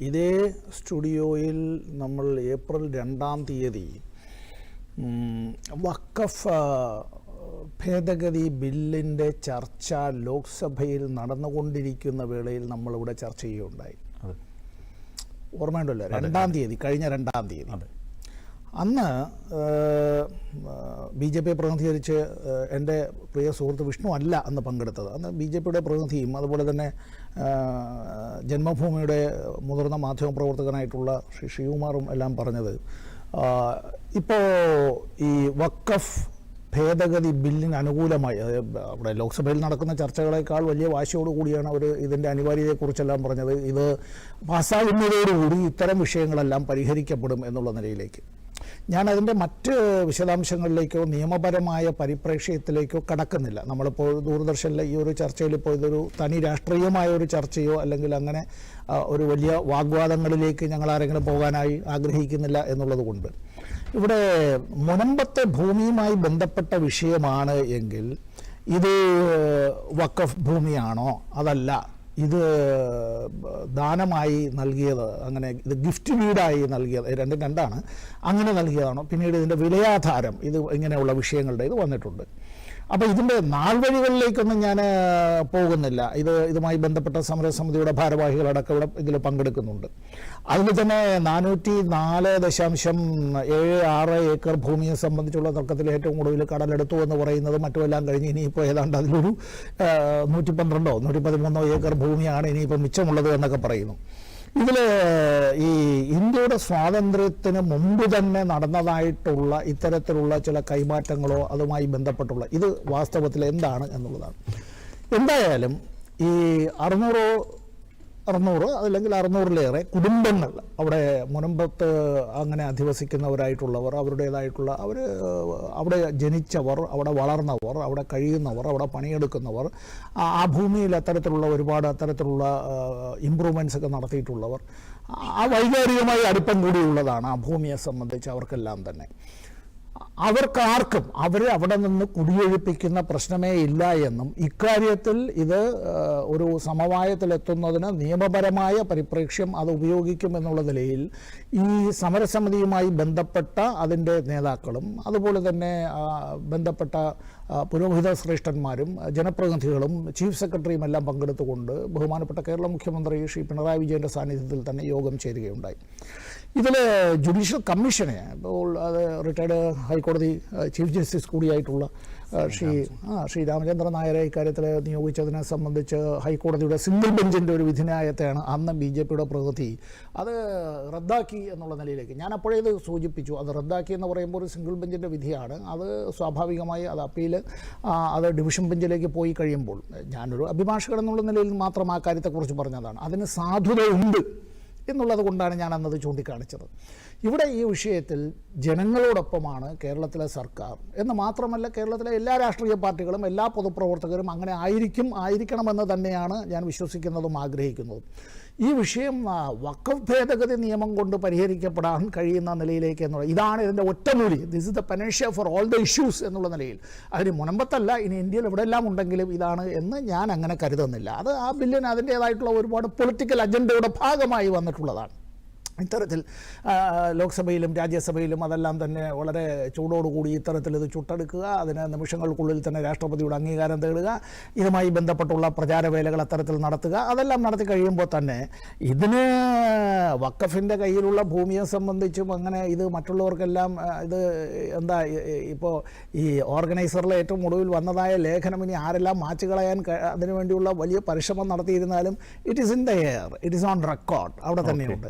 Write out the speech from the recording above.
ഇതേ സ്റ്റുഡിയോയിൽ നമ്മൾ ഏപ്രിൽ രണ്ടാം തീയതി വക്കഫ് ഭേദഗതി ബില്ലിന്റെ ചർച്ച ലോക്സഭയിൽ നടന്നുകൊണ്ടിരിക്കുന്ന വേളയിൽ നമ്മളിവിടെ ചർച്ച ചെയ്യുകയുണ്ടായി. ഓർമ്മയുണ്ടല്ലോ? രണ്ടാം തീയതി കഴിഞ്ഞ രണ്ടാം തീയതി. അന്ന് ബി ജെ പിയെ പ്രതിനിധീകരിച്ച് എന്റെ പ്രിയ സുഹൃത്ത് വിഷ്ണു അല്ല അന്ന് പങ്കെടുത്തത്. അന്ന് ബി ജെ പിയുടെ പ്രതിനിധിയും അതുപോലെ തന്നെ ജന്മഭൂമിയുടെ മുതിർന്ന മാധ്യമപ്രവർത്തകനായിട്ടുള്ള ശ്രീ ശ്രീകുമാറും എല്ലാം പറഞ്ഞത്. ഇപ്പോൾ ഈ വക്കഫ് ഭേദഗതി ബില്ലിന് അനുകൂലമായി അവിടെ ലോക്സഭയിൽ നടക്കുന്ന ചർച്ചകളേക്കാൾ വലിയ വാശിയോട് കൂടിയാണ് അവർ ഇതിന്റെ അനിവാര്യതയെക്കുറിച്ചെല്ലാം പറഞ്ഞത്. ഇത് പാസ്സാകുന്നതോടുകൂടി ഇത്തരം വിഷയങ്ങളെല്ലാം പരിഹരിക്കപ്പെടും എന്നുള്ള നിലയിലേക്ക്. ഞാൻ അതിന്റെ മറ്റ് വിശദാംശങ്ങളിലേക്കോ നിയമപരമായ പരിപ്രേക്ഷ്യത്തിലേക്കോ കടക്കുന്നില്ല. നമ്മളിപ്പോൾ ദൂരദർശനിലെ ഈ ഒരു ചർച്ചയിൽ ഇപ്പോൾ ഇതൊരു തനി രാഷ്ട്രീയമായ ഒരു ചർച്ചയോ അല്ലെങ്കിൽ അങ്ങനെ ഒരു വലിയ വാഗ്വാദങ്ങളിലേക്ക് ഞങ്ങൾ ആരെങ്കിലും പോകാനായി ആഗ്രഹിക്കുന്നില്ല എന്നുള്ളത് കൊണ്ട്. ഇവിടെ മുനമ്പത്തെ ഭൂമിയുമായി ബന്ധപ്പെട്ട വിഷയമാണ് എങ്കിൽ ഇത് വക്കഫ് ഭൂമിയാണോ? അതല്ല. ഇത് ദാനമായി നൽകിയത് അങ്ങനെ ഇത് ഗിഫ്റ്റ് വീടായി നൽകിയത് രണ്ടും രണ്ടാണ് അങ്ങനെ നൽകിയതാണോ? പിന്നീട് ഇതിന്റെ വിലയാധാരം ഇത് ഇങ്ങനെയുള്ള വിഷയങ്ങളുടെ ഇത് വന്നിട്ടുണ്ട്. അപ്പോൾ ഇതിന്റെ നാൾവഴികളിലേക്കൊന്നും ഞാൻ പോകുന്നില്ല. ഇത് ഇതുമായി ബന്ധപ്പെട്ട സമരസമിതിയുടെ ഭാരവാഹികളടക്കം ഇവിടെ ഇതിൽ പങ്കെടുക്കുന്നുണ്ട്. അതിൽ തന്നെ നാനൂറ്റി നാല് ദശാംശം ഏഴ് ആറ് ഏക്കർ ഭൂമിയെ സംബന്ധിച്ചുള്ള തർക്കത്തിൽ ഏറ്റവും കൂടുതൽ കടലെടുത്തു എന്ന് പറയുന്നത് മറ്റുമെല്ലാം കഴിഞ്ഞ് ഇനിയിപ്പോൾ ഏതാണ്ട് അതിലൊരു നൂറ്റി പന്ത്രണ്ടോ നൂറ്റി പതിമൂന്നോ ഏക്കർ ഭൂമിയാണ് ഇനിയിപ്പോൾ മിച്ചമുള്ളത് എന്നൊക്കെ പറയുന്നു. ഇതിൽ ഈ ഇന്ത്യയുടെ സ്വാതന്ത്ര്യത്തിന് മുമ്പ് തന്നെ നടന്നതായിട്ടുള്ള ഇത്തരത്തിലുള്ള ചില കൈമാറ്റങ്ങളോ അതുമായി ബന്ധപ്പെട്ടുള്ള ഇത് വാസ്തവത്തിൽ എന്താണ് എന്നുള്ളതാണ്. എന്തായാലും ഈ അറുന്നൂറ് അറുന്നൂറ് അല്ലെങ്കിൽ അറുന്നൂറിലേറെ കുടുംബങ്ങൾ. അവിടെ മുനമ്പത്ത് അങ്ങനെ അധിവസിക്കുന്നവരായിട്ടുള്ളവർ അവരുടേതായിട്ടുള്ള അവർ അവിടെ ജനിച്ചവർ അവിടെ വളർന്നവർ അവിടെ കഴിയുന്നവർ അവിടെ പണിയെടുക്കുന്നവർ ആ- ഭൂമിയിൽ അത്തരത്തിലുള്ള ഒരുപാട് അത്തരത്തിലുള്ള ഇമ്പ്രൂവ്മെന്റ്സ് ഒക്കെ നടത്തിയിട്ടുള്ളവർ ആ വൈകാരികമായി അടുപ്പം കൂടിയുള്ളതാണ് ആ ഭൂമിയെ സംബന്ധിച്ച് അവർക്കെല്ലാം തന്നെ. അവർക്കാർക്കും അവരെ അവിടെ നിന്ന് കുടിയൊഴിപ്പിക്കുന്ന പ്രശ്നമേ ഇല്ല എന്നും ഇക്കാര്യത്തിൽ ഇത് ഒരു സമവായത്തിലെത്തുന്നതിന് നിയമപരമായ പരിപ്രേക്ഷ്യം അത് ഉപയോഗിക്കുമെന്നുള്ള നിലയിൽ ഈ സമരസമിതിയുമായി ബന്ധപ്പെട്ട അതിന്റെ നേതാക്കളും അതുപോലെ തന്നെ ബന്ധപ്പെട്ട പുരോഹിത ശ്രേഷ്ഠന്മാരും ജനപ്രതിനിധികളും ചീഫ് സെക്രട്ടറിയും എല്ലാം പങ്കെടുത്തുകൊണ്ട് ബഹുമാനപ്പെട്ട കേരള മുഖ്യമന്ത്രി ശ്രീ പിണറായി വിജയന്റെ സാന്നിധ്യത്തിൽ തന്നെ യോഗം ചേരുകയുണ്ടായി. ഇതിൽ ജുഡീഷ്യൽ കമ്മീഷനെ ഇപ്പോൾ റിട്ടയർഡ് ഹൈക്കോടതി ചീഫ് ജസ്റ്റിസ് കൂടിയായിട്ടുള്ള ശ്രീ ആ ശ്രീ രാമചന്ദ്രൻ നായരെ ഇക്കാര്യത്തിൽ നിയോഗിച്ചതിനെ സംബന്ധിച്ച് ഹൈക്കോടതിയുടെ സിംഗിൾ ബെഞ്ചിന്റെ ഒരു വിധിന്യായത്തെയാണ് അന്ന് ബി ജെ പിയുടെ പ്രകൃതി. അത് റദ്ദാക്കി എന്നുള്ള നിലയിലേക്ക്. ഞാൻ അപ്പോഴേ ഇത് സൂചിപ്പിച്ചു. അത് റദ്ദാക്കി എന്ന് പറയുമ്പോൾ ഒരു സിംഗിൾ ബെഞ്ചിന്റെ വിധിയാണ്. അത് സ്വാഭാവികമായി അത് അപ്പീൽ അത് ഡിവിഷൻ ബെഞ്ചിലേക്ക് പോയി കഴിയുമ്പോൾ ഞാനൊരു അഭിഭാഷകൻ എന്നുള്ള നിലയിൽ മാത്രം ആ കാര്യത്തെക്കുറിച്ച് പറഞ്ഞതാണ്. അതിന് സാധുതയുണ്ട്. എന്നുള്ളത് കൊണ്ടാണ് ഞാൻ അന്നത് ചൂണ്ടിക്കാണിച്ചത്. ഇവിടെ ഈ വിഷയത്തിൽ ജനങ്ങളോടൊപ്പമാണ് കേരളത്തിലെ സർക്കാർ. എന്ന് മാത്രമല്ല കേരളത്തിലെ എല്ലാ രാഷ്ട്രീയ പാർട്ടികളും എല്ലാ പൊതുപ്രവർത്തകരും അങ്ങനെ ആയിരിക്കും ആയിരിക്കണമെന്ന് തന്നെയാണ് ഞാൻ വിശ്വസിക്കുന്നതും ആഗ്രഹിക്കുന്നതും. ഈ വിഷയം വക്കഫ് ഭേദഗതി നിയമം കൊണ്ട് പരിഹരിക്കപ്പെടാൻ കഴിയുന്ന നിലയിലേക്ക് എന്നുള്ള ഇതാണ് ഇതിന്റെ ഒറ്റമൂലി this is the panacea for all the issues എന്നുള്ള നിലയിൽ. അതിന് മുനമ്പത്തല്ല ഇനി ഇന്ത്യയിൽ എവിടെയെല്ലാം ഉണ്ടെങ്കിലും ഇതാണ് എന്ന് ഞാൻ അങ്ങനെ കരുതുന്നില്ല. അത് ആ ബില്ലിന് അതിന്റേതായിട്ടുള്ള ഒരുപാട് പൊളിറ്റിക്കൽ അജണ്ടയുടെ ഭാഗമായി വന്നിട്ടുള്ളതാണ് ഇത്തരത്തിൽ ലോക്സഭയിലും രാജ്യസഭയിലും അതെല്ലാം തന്നെ വളരെ ചൂടോടുകൂടി ഇത്തരത്തിൽ ഇത് ചുട്ടെടുക്കുക അതിന് നിമിഷങ്ങൾക്കുള്ളിൽ തന്നെ രാഷ്ട്രപതിയുടെ അംഗീകാരം തേടുക ഇതുമായി ബന്ധപ്പെട്ടുള്ള പ്രചാരവേലകൾ അത്തരത്തിൽ നടത്തുക അതെല്ലാം നടത്തി കഴിയുമ്പോൾ തന്നെ ഇതിന് വക്കഫിന്റെ കയ്യിലുള്ള ഭൂമിയെ സംബന്ധിച്ചും അങ്ങനെ ഇത് മറ്റുള്ളവർക്കെല്ലാം ഇത് എന്താ ഇപ്പോൾ ഈ ഓർഗനൈസറിലെ ഏറ്റവും ഒടുവിൽ വന്നതായ ലേഖനം ഇനി ആരെല്ലാം മാച്ച് കളയാൻ അതിനുവേണ്ടിയുള്ള വലിയ പരിശ്രമം നടത്തിയിരുന്നാലും it is in the air it is on record അവിടെ തന്നെയുണ്ട്.